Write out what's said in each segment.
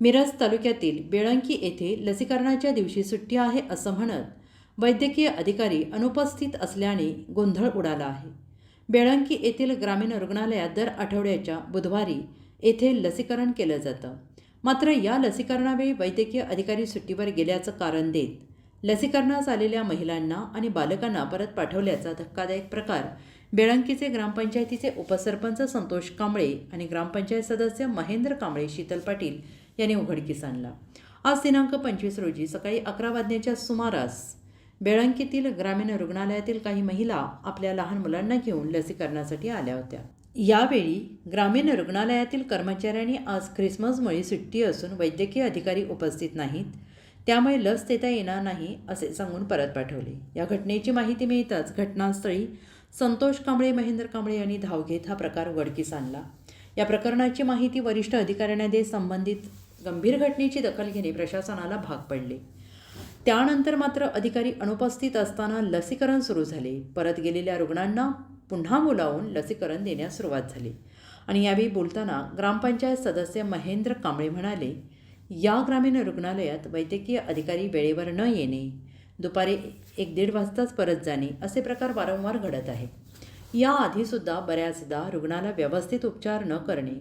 मिरज तालुक्यातील बेळंकी येथे लसीकरणाच्या दिवशी सुट्टी आहे असं म्हणत वैद्यकीय अधिकारी अनुपस्थित असल्याने गोंधळ उडाला आहे. बेळंकी येथील ग्रामीण रुग्णालयात दर आठवड्याच्या बुधवारी येथे लसीकरण केलं जातं. मात्र या लसीकरणावेळी वैद्यकीय अधिकारी सुट्टीवर गेल्याचं कारण देत लसीकरणास आलेल्या महिलांना आणि बालकांना परत पाठवल्याचा धक्कादायक प्रकार बेळंकीचे ग्रामपंचायतीचे उपसरपंच संतोष कांबळे आणि ग्रामपंचायत सदस्य महेंद्र कांबळे शीतल पाटील याने उघडकीस आणला. आज दिनांक पंचवीस रोजी सकाळी अकरा वाजण्याच्या सुमारास बेळंकीतील ग्रामीण रुग्णालयातील काही महिला आपल्या लहान मुलांना घेऊन लसीकरणासाठी आल्या होत्या. यावेळी ग्रामीण रुग्णालयातील कर्मचाऱ्यांनी आज ख्रिसमसमुळे सुट्टी असून वैद्यकीय अधिकारी उपस्थित नाहीत. त्यामुळे लस देता येणार नाही असे सांगून परत पाठवले. या घटनेची माहिती मिळताच घटनास्थळी संतोष कांबळे महेंद्र कांबळे यांनी धाव घेत हा प्रकार उघडकीस आणला. या प्रकरणाची माहिती वरिष्ठ अधिकाऱ्यांना देत संबंधित गंभीर घटनेची दखल घेणे प्रशासनाला भाग पडले. त्यानंतर मात्र अधिकारी अनुपस्थित असताना लसीकरण सुरू झाले. परत गेलेल्या रुग्णांना पुन्हा बोलावून लसीकरण देण्यास सुरुवात झाली. आणि यावेळी बोलताना ग्रामपंचायत सदस्य महेंद्र कांबळे म्हणाले या ग्रामीण रुग्णालयात वैद्यकीय अधिकारी वेळेवर न येणे दुपारी एक दीड वाजताच परत जाणे असे प्रकार वारंवार घडत आहे याआधीसुद्धा बऱ्याचदा रुग्णाला व्यवस्थित उपचार न करणे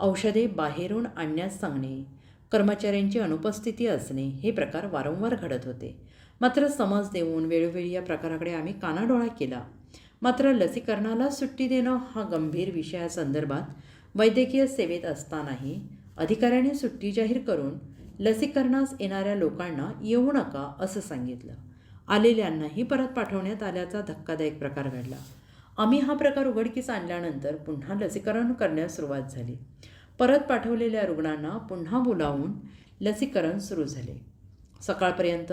औषधे बाहेरून आणण्यास सांगणे कर्मचाऱ्यांची अनुपस्थिती असणे हे प्रकार वारंवार घडत होते. मात्र समज देऊन वेळोवेळी या प्रकाराकडे आम्ही कानाडोळा केला. मात्र लसीकरणाला सुट्टी देणं हा गंभीर विषयासंदर्भात वैद्यकीय सेवेत असतानाही अधिकाऱ्याने सुट्टी जाहीर करून लसीकरणास येणाऱ्या लोकांना येऊ नका असं सांगितलं. आलेल्यांनाही परत पाठवण्यात आल्याचा धक्कादायक प्रकार घडला. आम्ही हा प्रकार उघडकीस आणल्यानंतर पुन्हा लसीकरण करण्यास सुरुवात झाली. परत पाठवलेल्या रुग्णांना पुन्हा बोलावून लसीकरण सुरू झाले. सकाळपर्यंत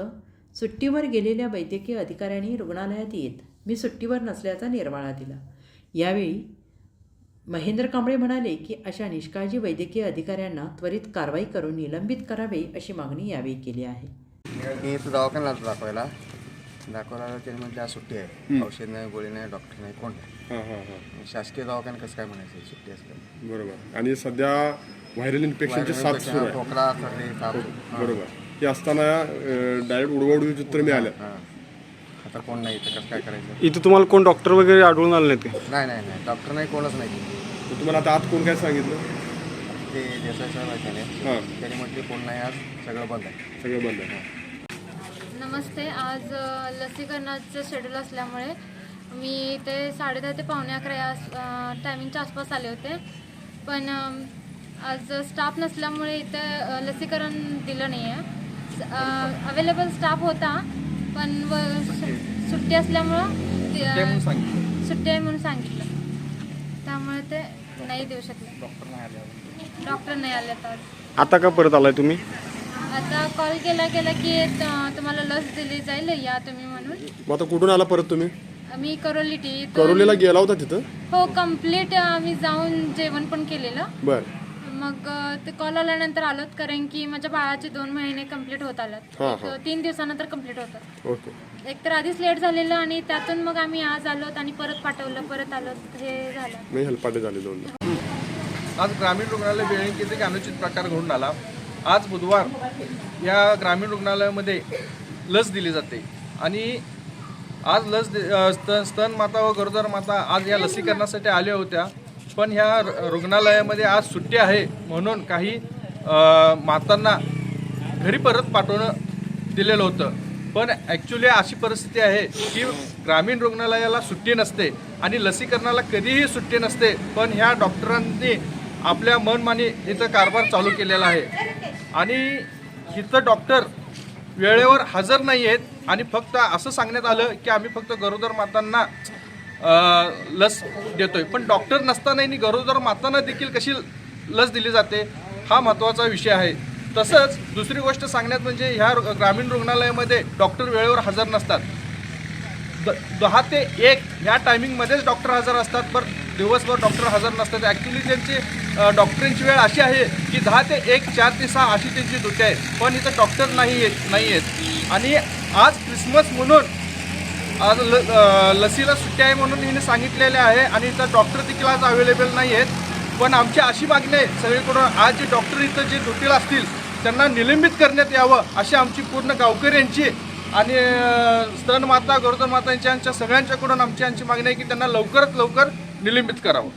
सुट्टीवर गेलेल्या वैद्यकीय अधिकाऱ्यांनी रुग्णालयात येत मी सुट्टीवर नसल्याचा निर्वाळा दिला. यावेळी महेंद्र कांबळे म्हणाले की अशा निष्काळजी वैद्यकीय अधिकाऱ्यांना त्वरित कारवाई करून निलंबित करावे अशी मागणी यावेळी केली आहे. मी दाखवायला दाखवायला त्याने म्हणजे आज सुट्टी आहे. औषध नाही गोळी नाही डॉक्टर नाही कोण नाही. हां हां हां. शासकीय दवाखान्यात कसं काय म्हणायचं सुट्टी असतं. बरोबर. आणि सध्या व्हायरल इन्फेक्शनची साथ सुरू आहे. खोकला सर्दी ताप. बरोबर. हे असताना डायरेक्ट उडवाउडवी चित्र मिळालं. हां आता कोण नाही इथं कसं काय करायचं? इथं तुम्हाला कोण डॉक्टर वगैरे आढळून आले नाहीत का नाही नाही नाही. डॉक्टर नाही कोणच नाही. तुम्हाला आता आत कोण काय सांगितलं? ते देसाई साहेब हां. त्यांनी म्हटले कोण नाही आज सगळं बंद आहे. सगळं बंद आहे. नमस्ते. आज लसीकरणाचं शेड्यूल असल्यामुळे मी ते साडेदहा ते पावणे अकरा या टायमिंगच्या आसपास आले होते. पण आज स्टाफ नसल्यामुळे इथं लसीकरण दिलं नाही आहे अवेलेबल स्टाफ होता पण व सु- सुट्टी असल्यामुळं सुट्टी आहे म्हणून सांगितलं. त्यामुळे ते नाही देऊ शकले. डॉक्टर नाही आले तर आता का परत आलाय तुम्ही? आता कॉल केला गेला की त- तुम्हाला लस दिली जाईल या तुम्ही म्हणून. मग आता कुठून आला परत तुम्ही? मी करोली टी करोलीला गेला होता तिथं? हो कंप्लीट आम्ही जाऊन जेवण पण केलेलं. बर. मग अ, ते कॉल आल्यानंतर आलोत कारण की माझ्या बाळाचे दोन महिने कंप्लीट होत आल्यात हा, एक, तीन दिवसानंतर कंप्लीट होतात. ओके. एक तर आधीच लेट झालेलं आणि त्यातून मग आम्ही आज आलोत आणि परत पाठवलं परत आलोत. हे झालं. नाही हेलपाटे झाले दोन आज ग्रामीण रुग्णालय बेळंकीत एक अनुचित प्रकार घडून आला? आज बुधवार या ग्रामीण रुग्णालयामध्ये लस दिली जाते. आणि आज लस स्तन स्तन माता व गरोदर माता आज या लसीकरणासाठी आल्या होत्या. पण ह्या रुग्णालयामध्ये आज सुट्टी आहे म्हणून काही मातांना घरी परत पाठवणं दिलेलं होतं. पण ॲक्च्युली अशी परिस्थिती आहे की ग्रामीण रुग्णालयाला सुट्टी नसते आणि लसीकरणाला कधीही सुट्टी नसते. पण ह्या डॉक्टरांनी आपल्या मनमानी इथं कारभार चालू केलेला आहे. आणि इथं डॉक्टर वेळेवर हजर नाही आहेत आणि फक्त असं सांगण्यात आलं की आम्ही फक्त गरोदर मातांना लस देतोय. पण डॉक्टर नसतानाही गरोदर मातांना देखील कशी लस दिली जाते हा महत्त्वाचा विषय आहे. तसंच दुसरी गोष्ट सांगण्यात म्हणजे ह्या रु- ग्रामीण रुग्णालयामध्ये डॉक्टर वेळेवर हजर नसतात. द दहा ते एक ह्या टायमिंगमध्येच डॉक्टर हजर असतात पण दिवसभर डॉक्टर हजर नसतात. ॲक्च्युली त्यांची डॉक्टरांची वेळ अशी आहे की दहा ते एक चार ते सहा अशी त्यांची ड्युटी आहे पण इथं डॉक्टर नाही येत नाही आहेत आणि आज क्रिसमस म्हणून आज ल लसीला सुट्टी आहे म्हणून हिने सांगितलेले आहे आणि इथं डॉक्टर देखील आज अवेलेबल नाही आहेत. पण आमची अशी मागणी आहे सगळीकडून आज जे डॉक्टर इथं जे ड्युटीला असतील त्यांना निलंबित करण्यात यावं अशी आमची पूर्ण गावकऱ्यांची आणि स्तनमाता स्तन माता गरोदर माता यांच्या यांच्या सगळ्यांच्याकडून आमची यांची मागणी आहे की त्यांना लवकरात लवकर निलंबित करावं.